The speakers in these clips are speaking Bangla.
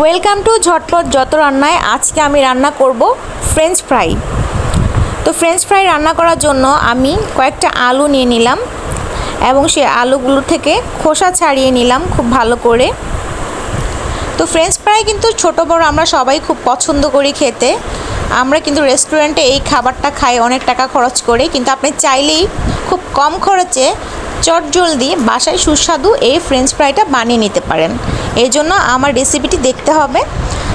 ওয়েলকাম টু ঝটপট যত রান্নায় আজকে আমি রান্না করব ফ্রেঞ্চ ফ্রাই তো ফ্রেঞ্চ ফ্রাই রান্না করার জন্য আমি কয়েকটা আলু নিয়ে নিলাম এবং সে আলুগুলো থেকে খোসা ছাড়িয়ে নিলাম খুব ভালো করে। তো ফ্রেঞ্চ ফ্রাই কিন্তু ছোট বড় আমরা সবাই খুব পছন্দ করি খেতে। আমরা কিন্তু রেস্টুরেন্টে এই খাবারটা খাই, অনেক টাকা খরচ করে। কিন্তু আপনি চাইলেই খুব কম খরচে চটজলদি বাসায় সুস্বাদু এই ফ্রেঞ্চ ফ্রাইটা বানিয়ে নিতে পারেন। এই জন্য আমার রেসিপিটি দেখতে হবে।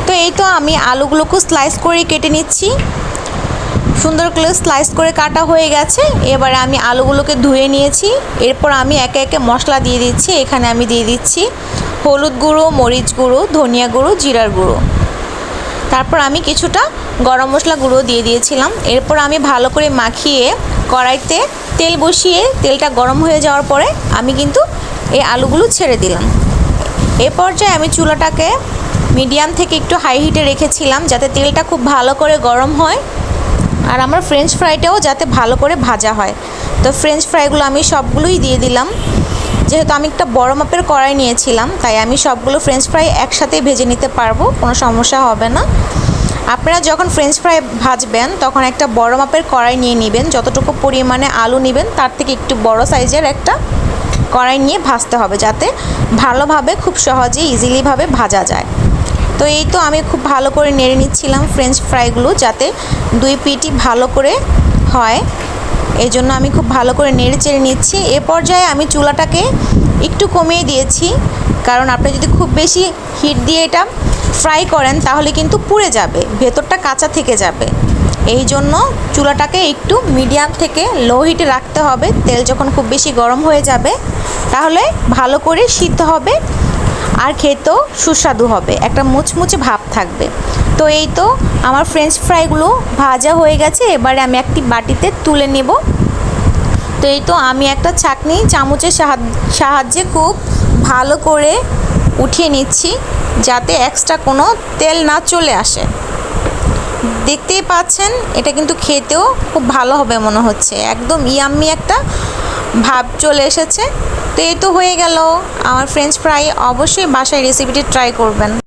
তো এই তো আমি আলুগুলোকে স্লাইস করে কেটে নিচ্ছি। সুন্দর করে স্লাইস করে কাটা হয়ে গেছে। এবারে আমি আলুগুলোকে ধুয়ে নিয়েছি। এরপর আমি একে একে মশলা দিয়ে দিচ্ছি। এখানে আমি দিয়ে দিচ্ছি হলুদ গুঁড়ো, মরিচ গুঁড়ো, ধনিয়া গুঁড়ো, জিরার গুঁড়ো। তারপর আমি কিছুটা গরম মশলা গুঁড়ো দিয়ে দিয়েছিলাম। এরপর আমি ভালো করে মাখিয়ে কড়াইতে তেল বসিয়ে তেলটা গরম হয়ে যাওয়ার পরে আমি কিন্তু এই আলুগুলো ছেড়ে দিলাম। এ পর্যায়ে আমি চুলাটাকে মিডিয়াম থেকে একটু হাই হিটে রেখেছিলাম যাতে তেলটা খুব ভালো করে গরম হয় আর আমার ফ্রেঞ্চ ফ্রাইটাও যাতে ভালো করে ভাজা হয়। তো ফ্রেঞ্চ ফ্রাইগুলো আমি সবগুলোই দিয়ে দিলাম। যেহেতু আমি একটা বড় মাপের কড়াই নিয়েছিলাম, তাই আমি সবগুলো ফ্রেঞ্চ ফ্রাই একসাথেই ভেজে নিতে পারব, কোনো সমস্যা হবে না। আপনারা যখন ফ্রেঞ্চ ফ্রাই ভাজবেন, তখন একটা বড় মাপের কড়াই নিয়ে নেবেন, যতটুকু পরিমাণে আলু নেবেন, তার থেকে একটু বড় সাইজের একটা কড়াই নিয়ে ভাজতে হবে, যাতে ভালোভাবে, খুব সহজে ইজিলিভাবে ভাজা যায়। তো এই তো আমি খুব ভালো করে নেড়ে নিচ্ছিলাম ফ্রেঞ্চ ফ্রাইগুলো যাতে দুই পিটি ভালো করে হয়। এই জন্য আমি খুব ভালো করে নেড়ে চেড়ে নিচ্ছি। এ পর্যায়ে আমি চুলাটাকে একটু কমিয়ে দিয়েছি। কারণ আপনি যদি খুব বেশি হিট দিয়ে এটা ফ্রাই করেন, তাহলে কিন্তু পুড়ে যাবে, ভেতরটা কাঁচা থেকে যাবে। এই জন্য চুলাটাকে একটু মিডিয়াম থেকে লো হিটে রাখতে হবে। তেল যখন খুব বেশি গরম হয়ে যাবে, তাহলে ভালো করে সিদ্ধ হবে আর খেতেও সুস্বাদু হবে। একটা মুচমুচে ভাব থাকবে। তো এই তো আমার ফ্রেঞ্চ ফ্রাইগুলো ভাজা হয়ে গেছে, এবারে আমি একটি বাটিতে তুলে নেব। তো এই তো আমি একটা ছাকনি চামচের সাহায্যে খুব ভালো করে উঠিয়ে নিচ্ছি, যাতে এক্সট্রা কোনো তেল না চলে আসে। দেখতেই পাচ্ছেন, এটা কিন্তু খেতেও খুব ভালো হবে মনে হচ্ছে, একদম ইয়াম্মি একটা ভাব চলে এসেছে। তো এই তো হয়ে গেল, আমার ফ্রেঞ্চ ফ্রাই অবশ্যই বাসায় রেসিপিটি ট্রাই করবেন।